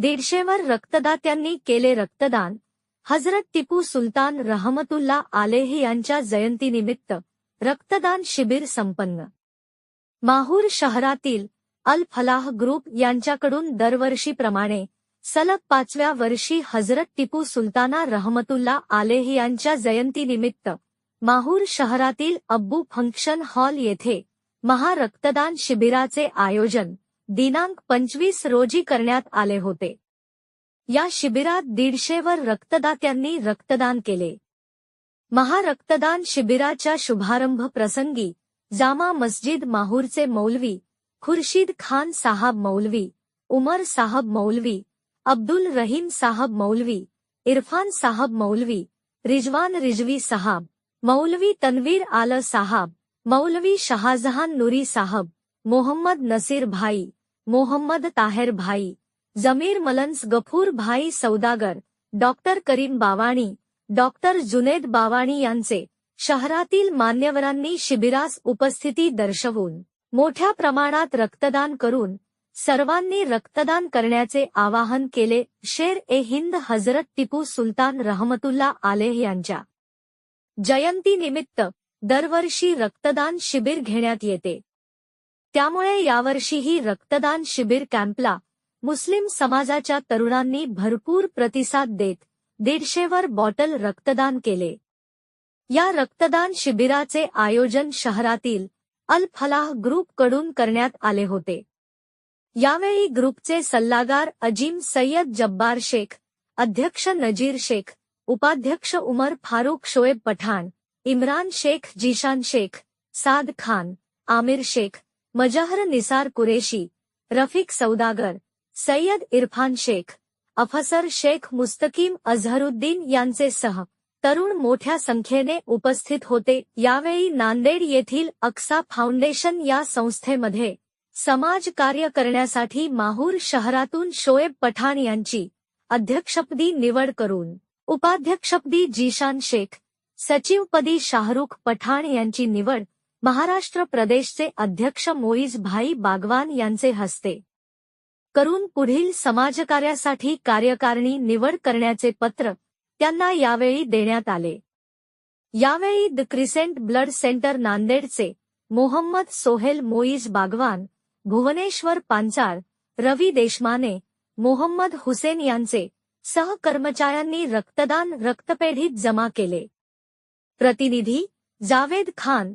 दीडशेवर रक्तदात्यांनी केले रक्तदान. हजरत टिपू सुलतान रहमतुल्ला आलेह यांच्या जयंतीनिमित्त रक्तदान शिबिर संपन्न. माहूर शहरातील अल फलाह ग्रुप यांच्याकडून दरवर्षीप्रमाणे सलग पाचव्या वर्षी हजरत टिपू सुलताना रहमतुल्ला आलेह यांच्या जयंतीनिमित्त माहूर शहरातील अब्बू फंक्शन हॉल येथे महारक्तदान शिबिराचे आयोजन दिनांक पंचवीस रोजी करण्यात आले होते. या शिबिरात दीडशेवर रक्तदात्यांनी रक्तदान केले. महारक्तदान शिबिराच्या शुभारंभ प्रसंगी जामा मस्जिद माहूरचे मौलवी खुर्शीद खान साहब मौलवी उमर साहब मौलवी अब्दुल रहीम साहब मौलवी इरफान साहब मौलवी रिजवान रिजवी साहब मौलवी तन्वीर आल साहब मौलवी शहाजहान नुरी साहब मोहम्मद नसीर भाई मोहम्मद ताहेर भाई जमीर मलन्स गफूर भाई सौदागर डॉक्टर करीम बावाणी डॉक्टर जुनेद बावाणी यांचे शहरातील मान्यवरांनी शिबिरास उपस्थिती दर्शवून मोठ्या प्रमाणात रक्तदान करून सर्वांनी रक्तदान करण्याचे आवाहन केले. शेर ए हिंद हजरत टिपू सुलतान रहमतुल्ला आलेह यांच्या जयंतीनिमित्त दरवर्षी रक्तदान शिबिर घेण्यात येते. त्यामुळे यावर्षीही रक्तदान शिबिर कॅम्पला. मुस्लिम समाजाच्या तरुणांनी भरपूर प्रतिसाद देत दीडशेवर बॉटल रक्तदान केले. या रक्तदान शिबिराचे आयोजन शहरातील अल फलाह ग्रुपकडून करण्यात आले होते. यावेळी ग्रुपचे सल्लागार अजीम सय्यद जब्बार शेख अध्यक्ष नजीर शेख उपाध्यक्ष उमर फारूक शोएब पठाण इम्रान शेख जीशान शेख साद खान आमिर शेख मजहर निसार कुरेशी रफिक सौदागर सय्यद इरफान शेख अफसर शेख मुस्तकीम अझहरुद्दीन यांचे सह तरुण मोठ्या संख्येने उपस्थित होते. यावेळी नांदेड येथील अक्सा फाउंडेशन या संस्थेमध्ये समाज कार्य करण्यासाठी माहूर शहरातून शोएब पठाण यांची अध्यक्षपदी निवड करून उपाध्यक्षपदी जीशान शेख सचिवपदी शाहरुख पठाण यांची निवड महाराष्ट्र प्रदेशचे अध्यक्ष मोईज भाई बागवान यांचे हस्ते. करून पुढील समाजकार्यासाठी कार्यकारिणी निवड करण्याचे पत्र त्यांना यावेळी देण्यात आले. यावेळी द क्रिसेंट ब्लड सेंटर नांदेडचे मोहम्मद सोहेल मोईज बागवान भुवनेश्वर पांचाळ रवी देशमाने मोहम्मद हुसेन यांचे सहकर्मचाऱ्यांनी रक्तदान रक्तपेढीत जमा केले. प्रतिनिधी Javed Khan